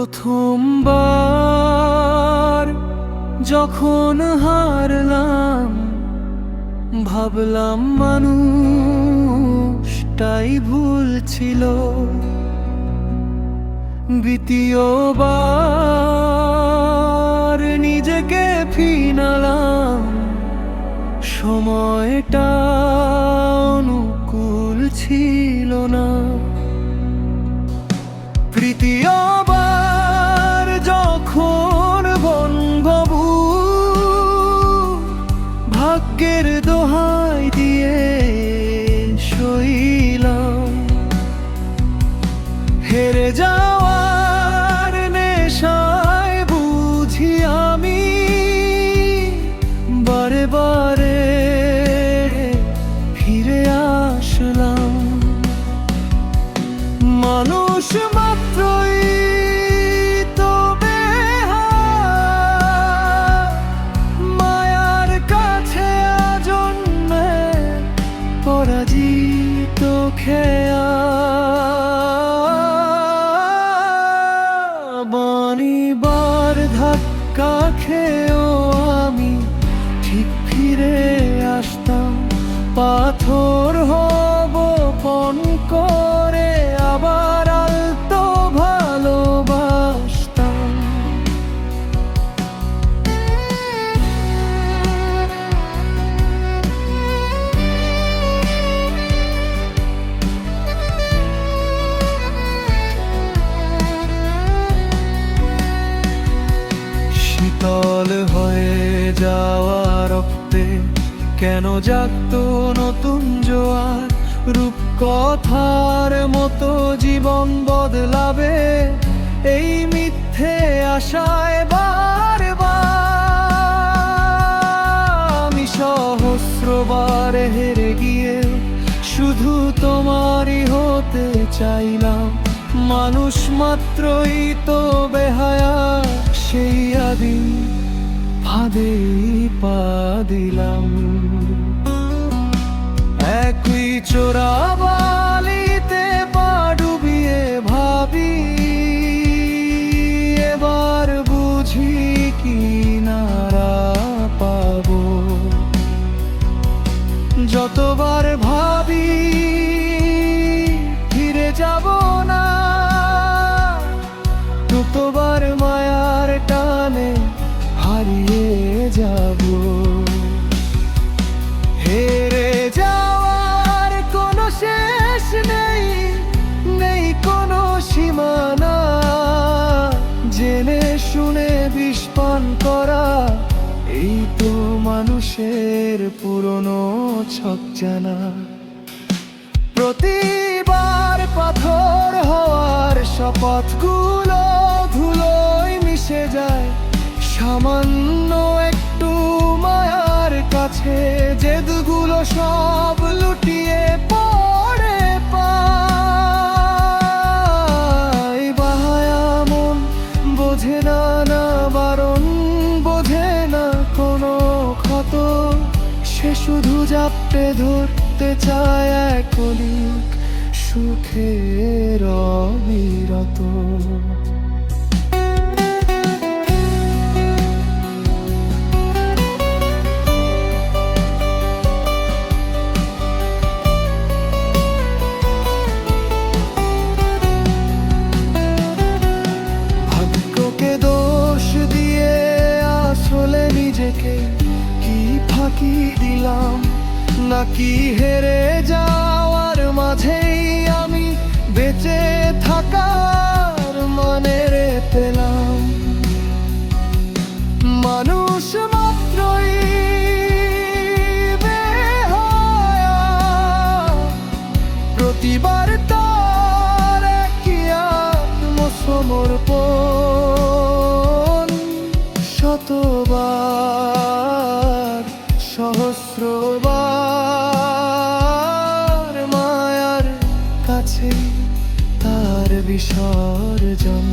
প্রথমবার যখন হারলাম ভাবলাম মানুষটাই ভুল ছিল। দ্বিতীয়বার নিজেকে ফিনালাম সময়টা ধাক্কা খেয়েও আমি ঠিক ফিরে আসতাম পাথর শীতল হয়ে যাওয়া রক্তে কেন জাগতো নতুন জোয়ার? রূপ কথার মতো জীবন বদলাবে এই মিথ্যে আশায় বারবার। আমি সহস্রবার হেরে গিয়ে শুধু তোমারই হতে চাইলাম। মানুষ মাত্রই তো বেহায়া, সেই আদি ফাঁদে পা দিলাম। একই চোরাবালিতে পা ডুবিয়ে ভাবি, এবার বুঝি কি নারা পাবো। যতবার ভাবি, ফিরে যাব হারিয়ে যাব। হেরে যাওয়ার কোনো শেষ নেই নেই কোনো সীমানা। জেনে শুনে বিষপান করা, এই তো মানুষের পুরনো ছক জানা প্রতিবার পাথর হওয়ার শপথগুলো সামান্য একটু মায়ার কাছে, জেদগুলো সব লুটিয়ে পড়ে পায়। বাহায়া মন বোঝে না না বারণ বোঝে না কোনো ক্ষত। সে শুধু জাপটে ধরতে চায় এক সুখের অবিরত। নিজেকে কি ফাঁকি দিলাম? নাকি হেরে যাওয়ার মাঝেই আমি বেঁচে থাকার মানে রে পেলাম। মানুষ মাত্রই প্রতিবার তার কি আত্মসমর্পণ। শতবার প্রবার মায়ার কাছে তার বিসর্জন।